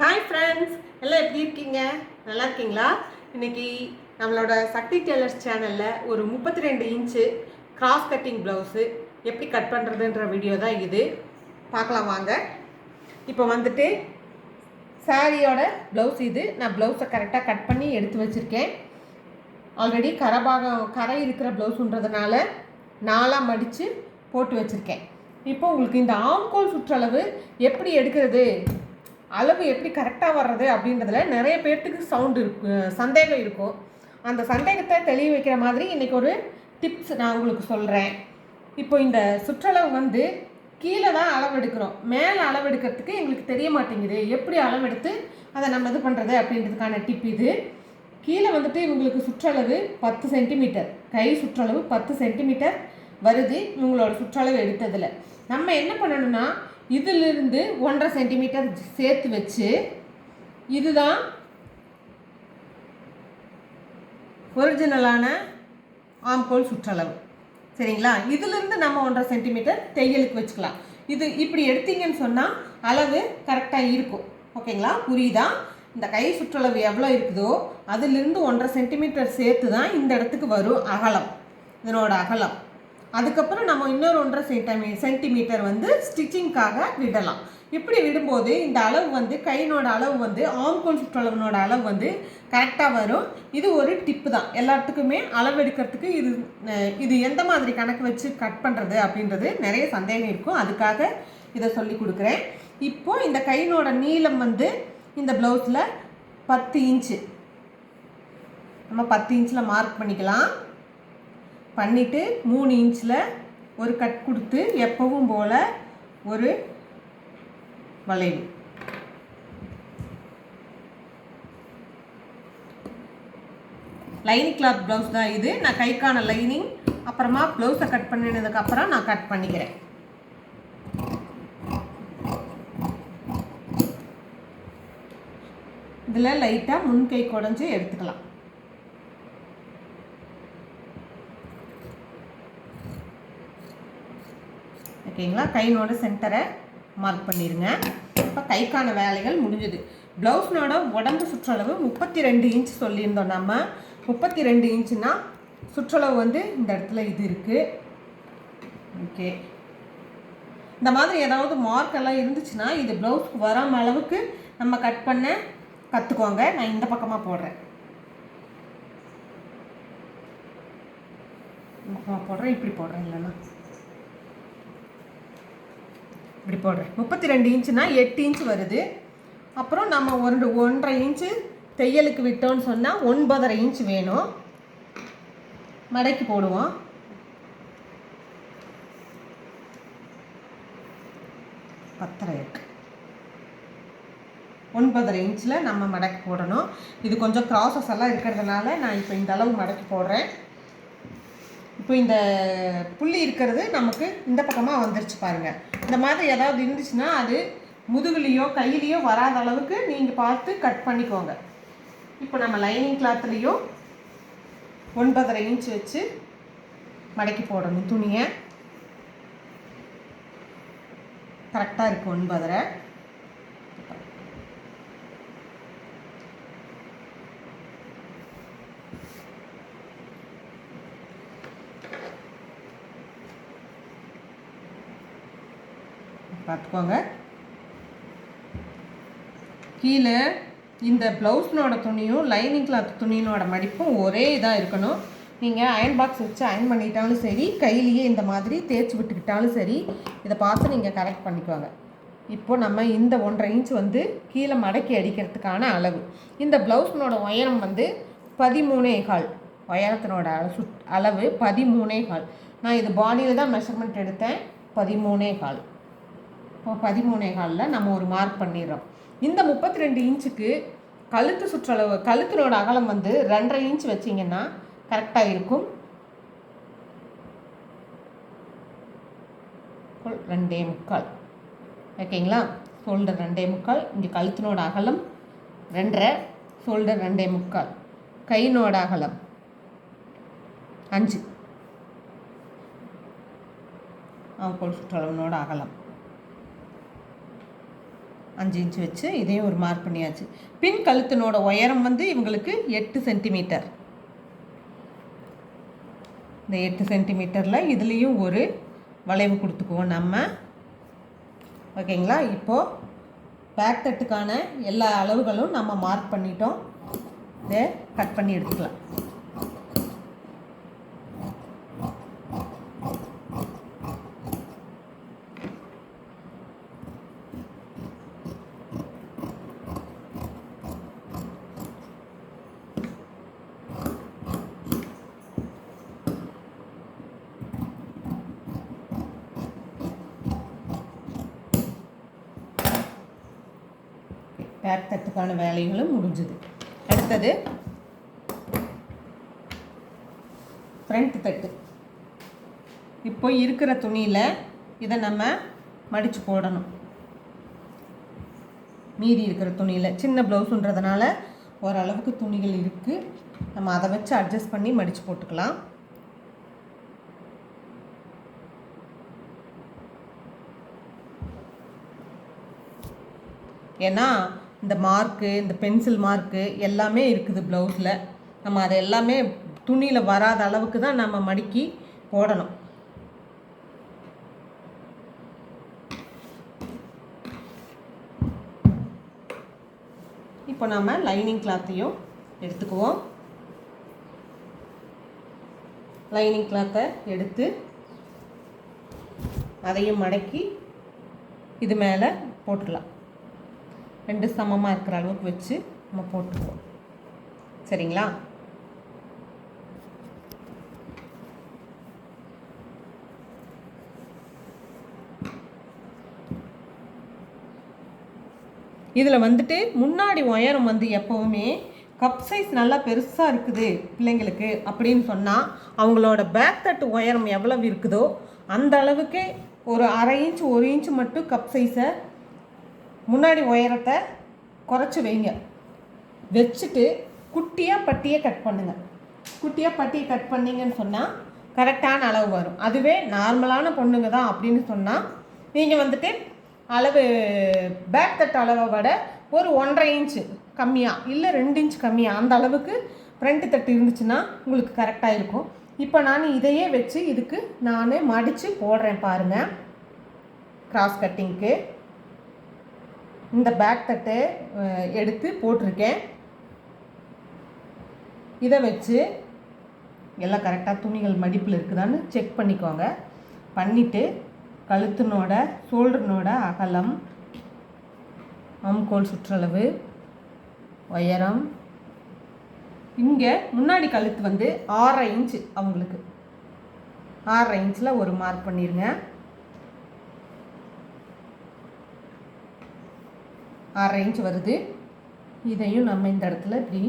Hi friends எல்லாம் எப்படி இருக்கீங்க? நல்லா இருக்கீங்களா? இன்னைக்கு நம்மளோட சக்தி டெய்லர்ஸ் சேனலில் ஒரு முப்பத்தி ரெண்டு இன்ச்சு கிராஸ் கட்டிங் ப்ளவுஸு எப்படி கட் பண்ணுறதுன்ற வீடியோ தான் இது. பார்க்கலாம் வாங்க. இப்போ வந்துட்டு சாரியோட ப்ளவுஸ் இது. நான் ப்ளவுஸை கரெக்டாக கட் பண்ணி எடுத்து வச்சுருக்கேன். ஆல்ரெடி கரை பாகம் கரை இருக்கிற ப்ளவுஸுன்றதுனால நாலாக மடித்து போட்டு வச்சுருக்கேன். இப்போ உங்களுக்கு இந்த ஆம்கோல் சுற்றளவு எப்படி எடுக்கிறது? அளவு எப்படி கரெக்டாக வர்றது அப்படின்றதுல நிறைய பேர்த்துக்கு சவுண்டு இருக்கு சந்தேகம் இருக்கும். அந்த சந்தேகத்தை தெளிய வைக்கிற மாதிரி இன்றைக்கி ஒரு டிப்ஸ் நான் உங்களுக்கு சொல்கிறேன் இப்போ இந்த சுற்றளவு வந்து கீழே தான் அளவெடுக்கிறோம் மேலே அளவெடுக்கிறதுக்கு எங்களுக்கு தெரிய மாட்டேங்குது. எப்படி அளவெடுத்து அதை நம்ம இது பண்ணுறது அப்படின்றதுக்கான டிப் இது. கீழே வந்துட்டு இவங்களுக்கு சுற்றளவு பத்து சென்டிமீட்டர் கை சுற்றளவு பத்து சென்டிமீட்டர் வருது இவங்களோட சுற்றளவு எடுத்ததில். நம்ம என்ன பண்ணணும்னா இதிலிருந்து ஒன்றரை சென்டிமீட்டர் சேர்த்து வச்சு இதுதான் ஒரிஜினலான ஆம்கோல் சுற்றளவு. சரிங்களா? இதிலிருந்து நம்ம ஒன்றரை சென்டிமீட்டர் தையலுக்கு வச்சுக்கலாம். இது இப்படி எடுத்தீங்கன்னு சொன்னால் அளவு கரெக்டாக இருக்கும். ஓகேங்களா? புரியுதா? இந்த கை சுற்றளவு எவ்வளோ இருக்குதோ அதிலிருந்து ஒன்றரை சென்டிமீட்டர் சேர்த்து தான் இந்த இடத்துக்கு வரும் அகலம். இதனோட அகலம். அதுக்கப்புறம் நம்ம இன்னொரு ஒன்றரை சென்டிமீ சென்டிமீட்டர் வந்து ஸ்டிச்சிங்க்காக விடலாம். இப்படி விடும்போது இந்த அளவு வந்து கையினோட அளவு வந்து ஆம்கோல் சுற்றளவுனோட அளவு வந்து கரெக்டாக வரும். இது ஒரு டிப்பு தான். எல்லாத்துக்குமே அளவு எடுக்கிறதுக்கு இது இது எந்த மாதிரி கணக்கு வச்சு கட் பண்ணுறது அப்படின்றது நிறைய சந்தேகம் இருக்கும். அதுக்காக இதை சொல்லி கொடுக்குறேன். இப்போது இந்த கையினோட நீளம் வந்து இந்த ப்ளவுஸில் பத்து இன்ச்சு நம்ம பத்து இன்ச்சில் மார்க் பண்ணிக்கலாம். பண்ணிவிட்டு மூணு இன்ச்சில் ஒரு கட் கொடுத்து எப்பவும் போல் ஒரு வளைவு. லைனிங் கிளாத் ப்ளவுஸ் தான் இது. நான் கைக்கான லைனிங் அப்புறமா ப்ளவுஸை கட் பண்ணினதுக்கப்புறம் நான் கட் பண்ணிக்கிறேன். இதில் லைட்டாக முன்கை குடஞ்சி எடுத்துக்கலாம். ஓகேங்களா? கையினோட சென்டரை மார்க் பண்ணிடுங்க இப்போ கைக்கான வேலைகள் முடிஞ்சுது. ப்ளவுஸ்னோட உடம்பு சுற்றளவு முப்பத்தி ரெண்டு இன்ச் சொல்லியிருந்தோம் நம்ம. முப்பத்தி ரெண்டு இன்ச்சுனா சுற்றளவு வந்து இந்த இடத்துல இது இருக்குது ஓகே. இந்த மாதிரி ஏதாவது மார்க் எல்லாம் இருந்துச்சுன்னா இது ப்ளவுஸ்க்கு வராம அளவுக்கு நம்ம கட் பண்ண கற்றுக்கோங்க நான் இந்த பக்கமாக போடுறேன். இந்த பக்கமாக போடுறேன். இப்படி போடுறேன் இல்லைன்னா. இப்படி போடுறேன். முப்பத்தி ரெண்டு இன்ச்சுனா எட்டு இன்ச் வருது. அப்புறம் நம்ம ஒரு ஒன்றரை இன்ச்சு தையலுக்கு விட்டோம்னு சொன்னால் ஒன்பதரை இன்ச் வேணும். மடக்கி போடுவோம். பத்தரை இருக்குது ஒன்பதரை இன்ச்சில் நம்ம மடக்கி போடணும். இது கொஞ்சம் ப்ராசஸ் எல்லாம் இருக்கிறதுனால நான் இப்போ இந்த அளவு மடக்கி போடுறேன். இப்போ இந்த புள்ளி இருக்கிறது நமக்கு இந்த பக்கமாக வந்துருச்சு பாருங்கள் இந்த மாதிரி ஏதாவது இருந்துச்சுன்னா அது முதுகுலேயோ கையிலையோ வராத அளவுக்கு நீங்கள் பார்த்து கட் பண்ணிக்கோங்க. இப்போ நம்ம லைனிங் கிளாத்லேயும் ஒன்பதரை இன்ச் வச்சு மடக்கி போடணும். துணியை. கரெக்டாக இருக்குது ஒன்பதரை. பார்த்துக்கோங்க. கீழே இந்த ப்ளவுஸ்னோட துணியும் லைனிங் கிளாத் துணியினோட மடிப்பும் ஒரே இதாக இருக்கணும். நீங்கள் அயன் பாக்ஸ் வச்சு அயன் பண்ணிட்டாலும் சரி கையிலேயே இந்த மாதிரி தேய்ச்சி விட்டுக்கிட்டாலும் சரி இதை பார்த்து நீங்கள் கரெக்ட் பண்ணிக்கோங்க. இப்போ நம்ம இந்த ஒன்றரை இன்ச் வந்து கீழே மடக்கி அடிக்கிறதுக்கான அளவு. இந்த ப்ளவுஸ்னோட உயரம் வந்து பதிமூணே கால். உயரத்தினோட அள- அளவு பதிமூணே கால். நான் இது பாடியில் தான் மெஷர்மெண்ட் எடுத்தேன் பதிமூணே கால். இப்போ பதிமூணே காலில் நம்ம ஒரு மார்க் பண்ணிடுறோம். இந்த முப்பத்தி ரெண்டு இன்ச்சுக்கு கழுத்து சுற்றளவு கழுத்தினோட அகலம் வந்து ரெண்டரை இன்ச் வச்சிங்கன்னா கரெக்டாக இருக்கும். ரெண்டே முக்கால். ஓகேங்களா? ஷோல்டர் ரெண்டே முக்கால் இங்கே கழுத்தினோட அகலம் ரெண்டரை ஷோல்டர் ரெண்டே முக்கால். கையினோட அகலம் அஞ்சு. ஆங்கோல் சுற்றளவுனோட அகலம். அஞ்சு இன்ச்சு வச்சு இதையும் ஒரு மார்க் பண்ணியாச்சு. பின் கழுத்தினோட உயரம் வந்து இவங்களுக்கு எட்டு சென்டிமீட்டர் இந்த எட்டு சென்டிமீட்டரில் இதுலேயும் ஒரு வளைவு கொடுத்துக்குவோம் நம்ம. ஓகேங்களா? இப்போது பேக் தட்டுக்கான எல்லா அளவுகளும் நம்ம மார்க் பண்ணிட்டோம். இதை கட் பண்ணி எடுத்துக்கலாம். பேக் தட்டுக்கான வேலைகளும் முடிஞ்சுது. அடுத்தது ஃப்ரண்ட் தட்டு. இப்போ இருக்கிற துணியில் இதை நம்ம மடித்து போடணும். மீதி இருக்கிற துணியில் சின்ன ப்ளவுஸுன்றதுனால ஓரளவுக்கு துணிகள் இருக்குது நம்ம அதை வச்சு அட்ஜஸ்ட் பண்ணி மடித்து போட்டுக்கலாம். ஏன்னா இந்த மார்க்கு இந்த பென்சில் மார்க்கு எல்லாமே இருக்குது ப்ளவுஸில். நம்ம அதை எல்லாமே துணியில் வராத அளவுக்கு தான் நம்ம மடிக்கி போடணும். இப்போ நம்ம லைனிங் கிளாத்தையும் எடுத்துக்குவோம். லைனிங் கிளாத்தை எடுத்து அதையும் மடக்கி இது மேலே போட்டுடலாம். ரெண்டு சமமாக இருக்கிற அளவுக்கு வச்சு நம்ம போட்டுக்குவோம். சரிங்களா? இதில் வந்துட்டு முன்னாடி உயரம் வந்து எப்போவுமே கப் சைஸ் நல்லா பெருசாக இருக்குது பிள்ளைங்களுக்கு அப்படின்னு சொன்னால் அவங்களோட பேக் தட்டு உயரம் எவ்வளவு இருக்குதோ அந்த அளவுக்கு ஒரு அரை இன்ச் ஒரு இன்ச் மட்டும் கப் சைஸை முன்னாடி உயரத்தை குறைச்சி வைங்க. வச்சுட்டு குட்டியாக பட்டியை கட் பண்ணுங்கள் குட்டியாக பட்டியை கட் பண்ணிங்கன்னு சொன்னால் கரெக்டான அளவு வரும். அதுவே நார்மலான பொண்ணுங்க தான் அப்படின்னு சொன்னால் நீங்கள் வந்துட்டு அளவு பேக் தட்டு அளவை விட ஒரு ஒன்றரை இன்ச்சு கம்மியாக இல்லை ரெண்டு இன்ச் கம்மியாக அந்த அளவுக்கு ஃப்ரண்ட் தட்டு இருந்துச்சுன்னா உங்களுக்கு கரெக்டாக இருக்கும். இப்போ நான் இதையே வச்சு இதுக்கு நான் மடித்து போடுறேன் பாருங்கள் கிராஸ் கட்டிங்க்கு இந்த பேக் தட்டை எடுத்து போட்டிருக்கேன். இதை வச்சு எல்லாம் கரெக்டாக துணிகள் மடிப்பில் இருக்குதான்னு செக் பண்ணிக்கோங்க. பண்ணிவிட்டு கழுத்தினோட ஷோல்டர்னோட அகலம் அம்கோல் சுற்றளவு உயரம். இங்கே முன்னாடி கழுத்து வந்து ஆறரை இன்ச்சு அவங்களுக்கு. ஆறரை இன்ச்சில் ஒரு மார்க் பண்ணிடுங்க ஆறு இன்ச் வருது. இதையும் நம்ம இந்த இடத்துல இப்படி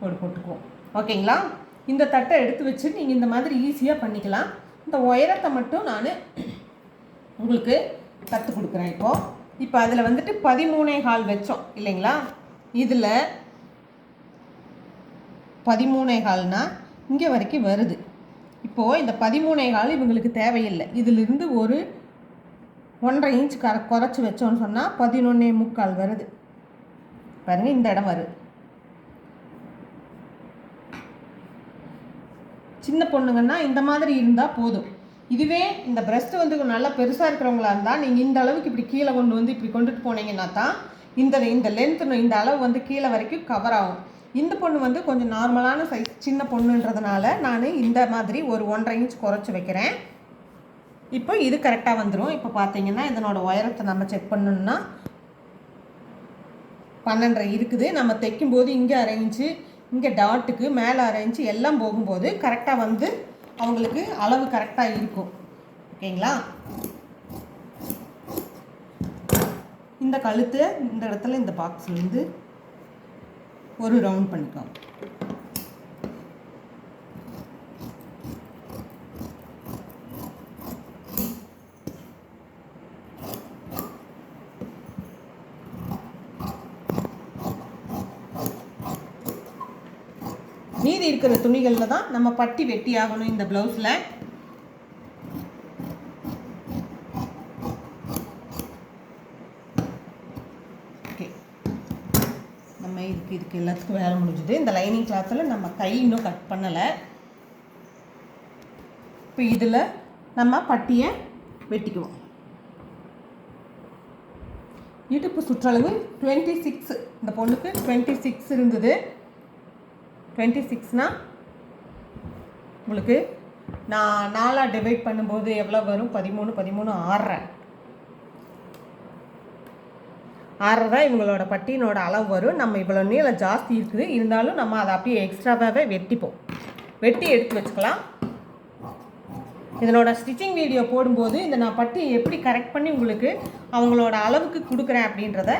போட்டு போட்டுக்குவோம். ஓகேங்களா? இந்த தட்டை எடுத்து வச்சு நீங்கள் இந்த மாதிரி ஈஸியாக பண்ணிக்கலாம். இந்த உயரத்தை மட்டும் நான் உங்களுக்கு கற்றுக் கொடுக்குறேன் இப்போது இப்போ அதில் வந்துட்டு பதிமூணே கால் வச்சோம் இல்லைங்களா? இதில் பதிமூணே கால்னா இங்கே வரைக்கும் வருது. இப்போது இந்த பதிமூணே கால் இவங்களுக்கு தேவையில்லை. இதிலிருந்து ஒரு ஒன்றரை இன்ச் கர குறைச்சி வச்சோன்னு சொன்னால் பதினொன்னே முக்கால் வருது. பாருங்கள் இந்த இடம் வருது. சின்ன பொண்ணுங்கன்னா இந்த மாதிரி இருந்தால் போதும். இதுவே இந்த பிரஸ்ட் வந்து நல்லா பெருசாக இருக்கிறவங்களா இருந்தால் நீங்கள் இந்த அளவுக்கு இப்படி கீழே கொண்டு வந்து இப்படி கொண்டுட்டு போனீங்கன்னா தான் இந்த இந்த லென்த்து இந்த அளவு வந்து கீழே வரைக்கும் கவர் ஆகும். இந்த பொண்ணு வந்து கொஞ்சம் நார்மலான சைஸ் சின்ன பொண்ணுன்றதுனால நான் இந்த மாதிரி ஒரு ஒன்றரை இன்ச் குறைச்சி வைக்கிறேன். இப்போ இது கரெக்டாக வந்துடும் இப்போ பார்த்தீங்கன்னா இதனோட உயரத்தை நம்ம செக் பண்ணணும்னா பன்னெண்டரை இருக்குது. நம்ம தைக்கும்போது இங்கே அரை இன்ச்சு இங்கே டாட்டுக்கு மேலே அரை இன்ச்சு எல்லாம் போகும்போது கரெக்டாக வந்து அவங்களுக்கு அளவு கரெக்டாக இருக்கும். ஓகேங்களா இந்த கழுத்தை இந்த இடத்துல இந்த பாக்ஸ்லேருந்து ஒரு ரவுண்ட் பண்ணிக்கலாம். மீதி இருக்கிற துணிகளில் தான் நம்ம பட்டி வெட்டி ஆகணும் இந்த ப்ளவுஸில் நம்ம இதுக்கு இதுக்கு எல்லாத்துக்கும் வேலை முடிஞ்சுது. இந்த லைனிங் கிளாத்தில் நம்ம கை இன்னும் கட் பண்ணலை. இப்போ இதில் நம்ம பட்டியை வெட்டிக்குவோம். இடுப்பு சுற்றளவு டுவெண்ட்டி சிக்ஸ் இந்த பொண்ணுக்கு டுவெண்ட்டி சிக்ஸ் இருந்தது. டுவெண்ட்டி சிக்ஸ்னால் உங்களுக்கு நான் நாலாக டிவைட் பண்ணும்போது எவ்வளோ வரும்? பதிமூணு பதிமூணு ஆறரை. ஆறரை தான் இவங்களோட பட்டியினோட அளவு வரும். நம்ம இவ்வளோ நீளம் ஜாஸ்தி இருக்குது. இருந்தாலும் நம்ம அதை அப்படியே எக்ஸ்ட்ராவாகவே வெட்டிப்போம். வெட்டி எடுத்து வச்சுக்கலாம். இதனோட ஸ்டிச்சிங் வீடியோ போடும்போது இந்த நான் பட்டி எப்படி கரெக்ட் பண்ணி உங்களுக்கு அவங்களோட அளவுக்கு கொடுக்குறேன் அப்படின்றத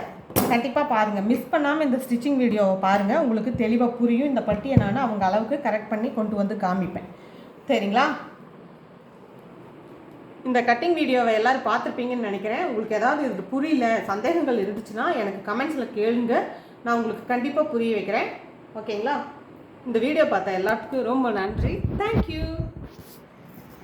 கண்டிப்பாக பாருங்கள் மிஸ் பண்ணாமல் இந்த ஸ்டிச்சிங் வீடியோவை பாருங்கள் உங்களுக்கு தெளிவாக புரியும். இந்த பட்டியை நான் அவங்க அளவுக்கு கரெக்ட் பண்ணி கொண்டு வந்து காமிப்பேன். சரிங்களா? இந்த கட்டிங் வீடியோவை எல்லோரும் பார்த்துருப்பீங்கன்னு நினைக்கிறேன். உங்களுக்கு ஏதாவது இது புரியல சந்தேகங்கள் இருந்துச்சுன்னா எனக்கு கமெண்ட்ஸில் கேளுங்க. நான் உங்களுக்கு கண்டிப்பாக புரிய வைக்கிறேன். ஓகேங்களா இந்த வீடியோ பார்த்த எல்லாத்துக்கும் ரொம்ப நன்றி. தேங்க்யூ